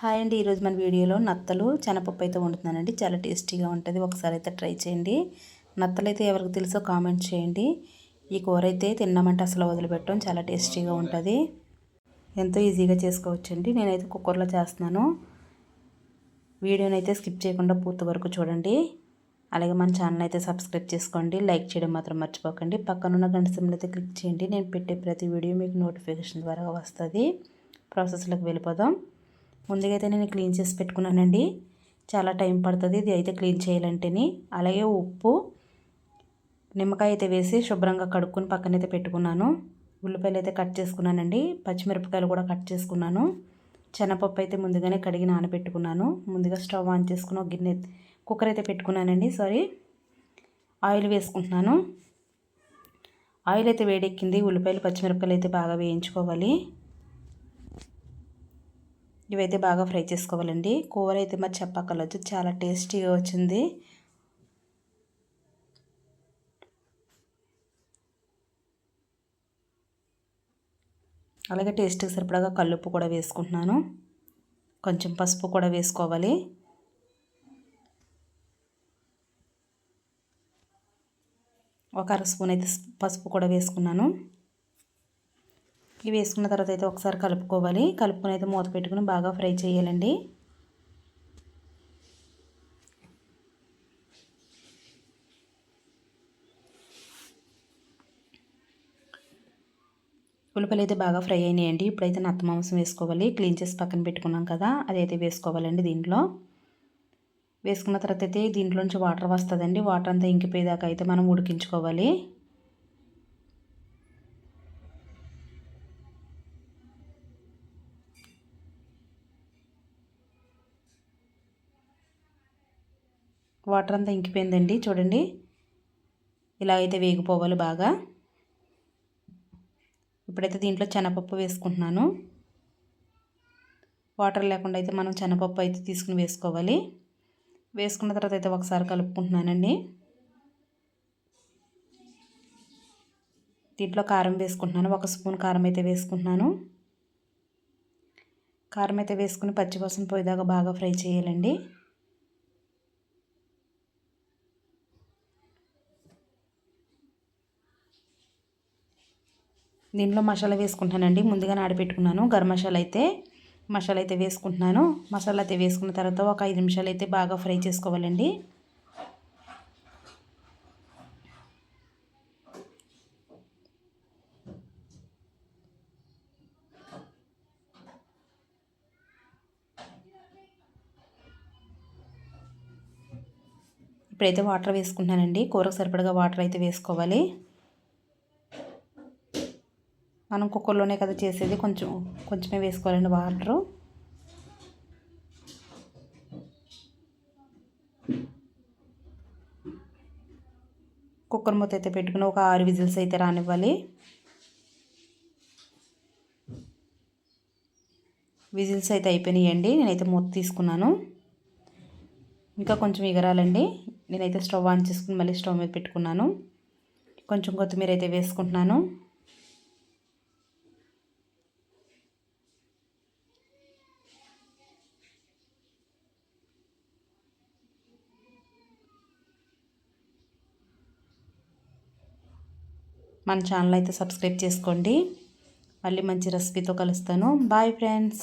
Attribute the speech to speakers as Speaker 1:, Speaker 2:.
Speaker 1: Hi అండి ఈరోజు మన వీడియోలో నత్తలు శనపప్పు అయితే వండుతున్నానండి. చాలా టేస్టీగా ఉంటుంది. ఒకసారి అయితే ట్రై చేయండి. నత్తలు అయితే ఎవరికి తెలుసో కామెంట్ చేయండి. ఈ కూర అయితే తిన్నామంటే అసలు వదిలిపెట్టడం చాలా టేస్టీగా ఉంటుంది. ఎంతో ఈజీగా చేసుకోవచ్చండి. నేనైతే కుక్కర్లో చేస్తున్నాను. వీడియోని అయితే స్కిప్ చేయకుండా పూర్తి వరకు చూడండి. అలాగే మన ఛానల్ అయితే సబ్స్క్రైబ్ చేసుకోండి. లైక్ చేయడం మాత్రం మర్చిపోకండి. పక్కనున్న గంట సిమ్లు అయితే క్లిక్ చేయండి. నేను పెట్టే ప్రతి వీడియో మీకు నోటిఫికేషన్ ద్వారా వస్తుంది. ప్రాసెస్లోకి వెళ్ళిపోదాం. ముందుగా అయితే నేను క్లీన్ చేసి పెట్టుకున్నానండి. చాలా టైం పడుతుంది ఇది అయితే క్లీన్ చేయాలంటేని. అలాగే ఉప్పు నిమ్మకాయ అయితే వేసి శుభ్రంగా కడుక్కొని పక్కనైతే పెట్టుకున్నాను. ఉల్లిపాయలు అయితే కట్ చేసుకున్నానండి. పచ్చిమిరపకాయలు కూడా కట్ చేసుకున్నాను. శనగపప్పు అయితే ముందుగానే కడిగి నానబెట్టుకున్నాను. ముందుగా స్టవ్ ఆన్ చేసుకుని ఒక గిన్నె కుక్కర్ అయితే పెట్టుకున్నానండి సారీ. ఆయిల్ వేసుకుంటున్నాను. ఆయిల్ అయితే వేడెక్కింది. ఉల్లిపాయలు పచ్చిమిరపకాయలు అయితే బాగా వేయించుకోవాలి. ఇవైతే బాగా ఫ్రై చేసుకోవాలండి. కూర అయితే మరి చెప్పక్కర్లేదు. చాలా టేస్టీగా వచ్చింది. అలాగే టేస్ట్కి సరిపడగా కల్లుప్పు కూడా వేసుకుంటున్నాను. కొంచెం పసుపు కూడా వేసుకోవాలి. ఒక అర స్పూన్ అయితే పసుపు కూడా వేసుకున్నాను. ఇవి వేసుకున్న తర్వాత అయితే ఒకసారి కలుపుకోవాలి. కలుపుకొని అయితే మూత పెట్టుకుని బాగా ఫ్రై చేయాలండి. ఉల్లిపాయలు అయితే బాగా ఫ్రై అయినాయండి. ఇప్పుడైతే నత్త మాంసం వేసుకోవాలి. క్లీన్ చేసి పక్కన పెట్టుకున్నాం కదా అదైతే వేసుకోవాలండి దీంట్లో. వేసుకున్న తర్వాత అయితే దీంట్లో నుంచి వాటర్ వస్తుందండి. వాటర్ అంతా ఇంకిపోయేదాకా అయితే మనం ఉడికించుకోవాలి. వాటర్ అంతా ఇంకిపోయిందండి చూడండి. ఇలా అయితే వేగిపోవాలి బాగా. ఇప్పుడైతే దీంట్లో శనపప్పు వేసుకుంటున్నాను. వాటర్ లేకుండా అయితే మనం శనపప్పు అయితే తీసుకుని వేసుకోవాలి. వేసుకున్న తర్వాత అయితే ఒకసారి కలుపుకుంటున్నానండి. దీంట్లో కారం వేసుకుంటున్నాను ఒక స్పూన్ కారం అయితే వేసుకుంటున్నాను. కారం అయితే వేసుకుని పచ్చివాసన పోయేదాకా బాగా ఫ్రై చేయాలండి. దీంట్లో మసాలా వేసుకుంటానండి. ముందుగా నాడిపెట్టుకున్నాను గరం మసాలా అయితే మసాలా అయితే వేసుకుంటున్నాను. మసాలా అయితే వేసుకున్న తర్వాత ఒక ఐదు నిమిషాలు అయితే బాగా ఫ్రై చేసుకోవాలండి. ఇప్పుడైతే వాటర్ వేసుకుంటున్నానండి. కూరకు సరిపడగా వాటర్ అయితే వేసుకోవాలి. మనం కుక్కర్లోనే కదా చేసేది. కొంచెం కొంచెమే వేసుకోవాలండి వాటరు. కుక్కర్ మూత అయితే పెట్టుకుని ఒక ఆరు విజిల్స్ అయితే రానివ్వాలి. విజిల్స్ అయితే అయిపోయినాయండి. నేనైతే మూత తీసుకున్నాను. ఇంకా కొంచెం ఎగరాలండి. నేనైతే స్టవ్ ఆన్ చేసుకుని మళ్ళీ స్టవ్ మీద పెట్టుకున్నాను. కొంచెం కొత్తిమీర అయితే వేసుకుంటున్నాను. మన ఛానల్ అయితే సబ్స్క్రైబ్ చేసుకోండి. మళ్ళీ మంచి రెసిపీతో కలుస్తాను. Bye friends